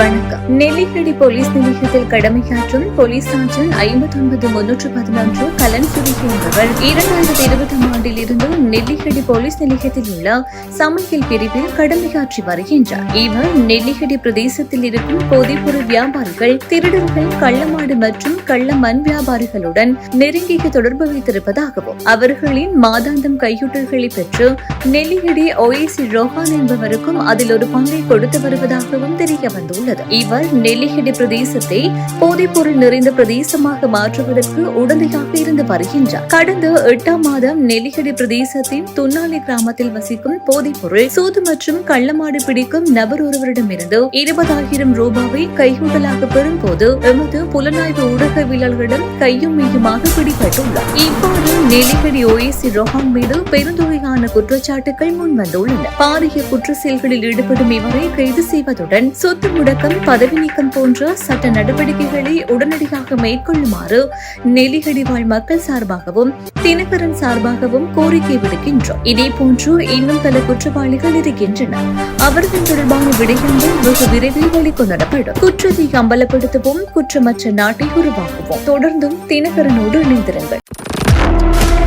வணக்கம். நெல்லிக்கடி போலீஸ் நிலையத்தில் கடமையாற்றும் police sergeant ஐம்பத்தி ஒன்பது முன்னூற்று பதினொன்று கலன் சுருகி என்பவர் இரண்டாயிரத்தி இருபதாம் ஆண்டில் இருந்து நெல்லிக்கடி போலீஸ் நிலையத்தில் உள்ள சமையல் பிரிவில் கடமையாற்றி வருகின்றார். இவர் நெல்லிக்கடி பிரதேசத்தில் இருக்கும் போதைப்பொருள் வியாபாரிகள் திருடர்கள் கள்ளமாடு மற்றும் கள்ள மண் வியாபாரிகளுடன் நெருங்கிய தொடர்பு வைத்திருப்பதாகவும் அவர்களின் மாதாந்தம் கையூட்டல்களை பெற்று நெல்லிக்கடி ஓஏசி ரோஹான் என்பவருக்கும் அதில் ஒரு பங்கை கொடுத்து வருவதாகவும் தெரிய வந்துள்ளது உள்ளது இவர் நெல்லியடி பிரதேசத்தை போதைப்பொருள் நிறைந்த பிரதேசமாக மாற்றுவதற்கு உடந்தையாக இருந்து வருகின்றார். கடந்த எட்டாம் மாதம் நெல்லியடி பிரதேசத்தின் துன்னாலி கிராமத்தில் வசிக்கும் போதைப்பொருள் சூது மற்றும் கள்ளமாடு பிடிக்கும் நபர் ஒருவரிடமிருந்து இருபதாயிரம் ரூபாவை கைகூட்டலாக பெறும்போது எமது புலனாய்வு ஊடகவியலாளர்களிடம் கையும் மெய்யுமாக பிடிபட்டுள்ளார். இவ்வாறு நெல்லியடி ஓஏசி ரோஹான் மீது பெருந்தொழில் பெருந்தொகையான குற்றச்சாட்டுகள் முன்வந்துள்ளன. பாரிய குற்ற செயல்களில் ஈடுபடும் இவரை கைது செய்வதுடன் சொத்து முடக்கம் பதவி நீக்கம் போன்ற சட்ட நடவடிக்கைகளை உடனடியாக மேற்கொள்ளுமாறு நெல்லிகடி வாழ் மக்கள் சார்பாகவும் தினகரன் சார்பாகவும் கோரிக்கை விடுக்கின்றோம். இதே போன்று இன்னும் பல குற்றவாளிகள் இருக்கின்றனர் அவர்கள் தொடர்பான விடயங்கள் வெகு விரைவில் வெளிக்கொணரப்படும். குற்றத்தை அம்பலப்படுத்துவோம் குற்றமற்ற நாட்டை உருவாக்குவோம். தொடர்ந்தும் தினகரனோடு இணைந்திருங்கள்.